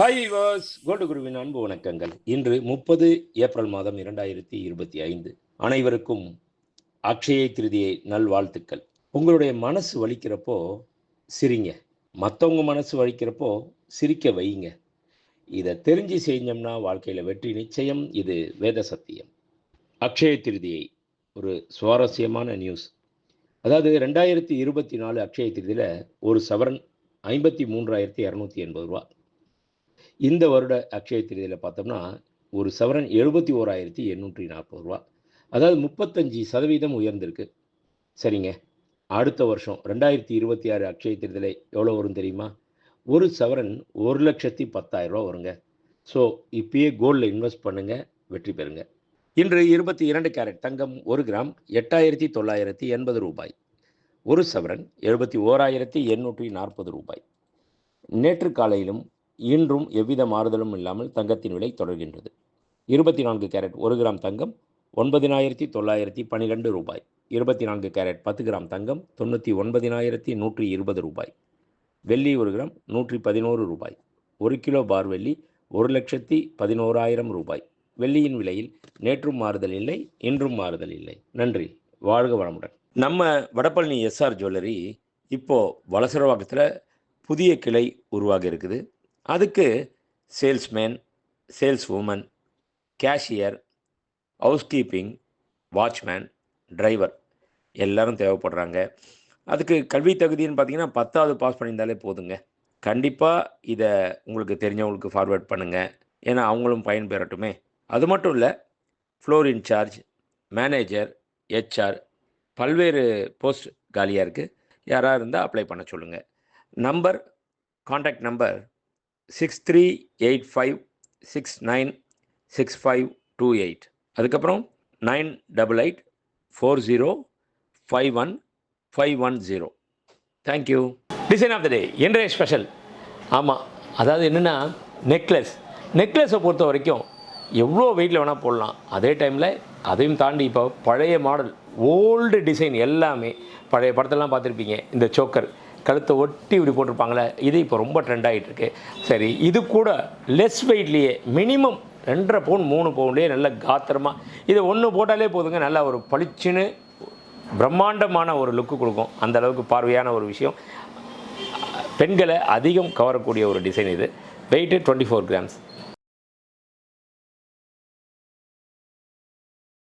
Hi was கோல்டுகுருவின் அன்பு வணக்கங்கள். இன்று முப்பது ஏப்ரல் மாதம் இரண்டாயிரத்தி இருபத்தி ஐந்து. அனைவருக்கும் அக்ஷய திருதியை நல்வாழ்த்துக்கள். உங்களுடைய மனசு வலிக்கிறப்போ சிரிங்க. மற்றவங்க மனசு வலிக்கிறப்போ சிரிக்க வைங்க. இதை தெரிஞ்சு செஞ்சோம்னா வாழ்க்கையில் வெற்றி நிச்சயம். இது வேத சத்தியம். அக்ஷய திருதியை ஒரு சுவாரஸ்யமான நியூஸ் அதாவது ரெண்டாயிரத்தி இருபத்தி நாலு அக்ஷய திருதியில் ஒரு சவரன் ஐம்பத்தி மூன்றாயிரத்தி இரநூத்தி எண்பது ரூபா. இந்த வருட அக்ஷய திருதியில் பார்த்தோம்னா ஒரு சவரன் எழுபத்தி ஓராயிரத்தி எண்ணூற்றி நாற்பது ரூபா. அதாவது முப்பத்தஞ்சு சதவீதம் உயர்ந்திருக்கு. சரிங்க. அடுத்த வருஷம் ரெண்டாயிரத்தி இருபத்தி ஆறு அக்ஷய திருதியில் எவ்வளோ வரும் தெரியுமா? ஒரு சவரன் ஒரு லட்சத்தி பத்தாயிரம் ரூபா வருங்க. ஸோ இப்பயே கோல்டில் இன்வெஸ்ட் பண்ணுங்கள் வெற்றி பெறுங்க. இன்று இருபத்தி இரண்டு கேரட் தங்கம் ஒரு கிராம் எட்டாயிரத்தி தொள்ளாயிரத்தி எண்பது ரூபாய். ஒரு சவரன் எழுபத்தி ஓராயிரத்தி எண்ணூற்றி நாற்பது ரூபாய். நேற்று காலையிலும் இன்றும் எவ்வித மாறுதலும் இல்லாமல் தங்கத்தின் விலை தொடர்கின்றது. இருபத்தி நான்கு கேரட் ஒரு கிராம் தங்கம் ஒன்பதினாயிரத்தி தொள்ளாயிரத்தி பன்னிரெண்டு ரூபாய். இருபத்தி நான்கு கேரட் பத்து கிராம் தங்கம் தொண்ணூற்றி ஒன்பதினாயிரத்தி நூற்றி இருபது ரூபாய். வெள்ளி ஒரு கிராம் நூற்றி பதினோரு ரூபாய். ஒரு கிலோ பார் வெள்ளி ஒரு லட்சத்தி பதினோராயிரம் ரூபாய். வெள்ளியின் விலையில் நேற்றும் மாறுதல் இல்லை இன்றும் மாறுதல் இல்லை. நன்றி வாழ்க வளமுடன். நம்ம வடபழனி எஸ்ஆர் ஜுவல்லரி இப்போது வலசரவாக்கத்தில் புதிய கிளை உருவாகி இருக்குது. அதுக்கு salesman sales woman cashier house keeping watchman driver எல்லோரும் தேவைப்படுறாங்க. அதுக்கு கல்வி தகுதின்னு பார்த்தீங்கன்னா பத்தாவது பாஸ் பண்ணியிருந்தாலே போதுங்க. கண்டிப்பாக இதை உங்களுக்கு தெரிஞ்சவங்களுக்கு ஃபார்வேர்ட் பண்ணுங்கள் ஏன்னா அவங்களும் பயன்பெறட்டுமே அது மட்டும் இல்லை ஃப்ளோர் இன்சார்ஜ் மேனேஜர் ஹெச்ஆர் பல்வேறு போஸ்ட் காலியாக இருக்குது யாராக இருந்தால் அப்ளை பண்ண சொல்லுங்கள் number contact number six three eight five six nine six five two eight அதுக்கப்புறம் nine double eight four zero five one five one zero thank you design of the day இன்றைய special ஆமாம் அதாவது என்னென்னா necklace நெக்லஸை பொறுத்த வரைக்கும் எவ்வளோ வெயிட்டில் வேணால் போடலாம். அதே டைமில் அதையும் தாண்டி இப்போ பழைய மாடல் ஓல்டு டிசைன் எல்லாமே பழைய படத்தெல்லாம் பார்த்துருப்பீங்க இந்த சோக்கர் கழுத்தை ஒட்டி இப்படி போட்டிருப்பாங்களே இது இப்போ ரொம்ப ட்ரெண்ட் ஆகிட்டுருக்கு சரி இது கூட லெஸ் வெயிட்லேயே மினிமம் ரெண்டரை பவுன் மூணு பவுன்லேயே நல்ல காத்திரமாக இதை ஒன்று போட்டாலே போதுங்க நல்லா ஒரு பளிச்சுன்னு பிரம்மாண்டமான ஒரு லுக்கு கொடுக்கும். அந்த அளவுக்கு பார்வையான ஒரு விஷயம். பெண்களை அதிகம் கவரக்கூடிய ஒரு டிசைன் இது. Weight twenty four grams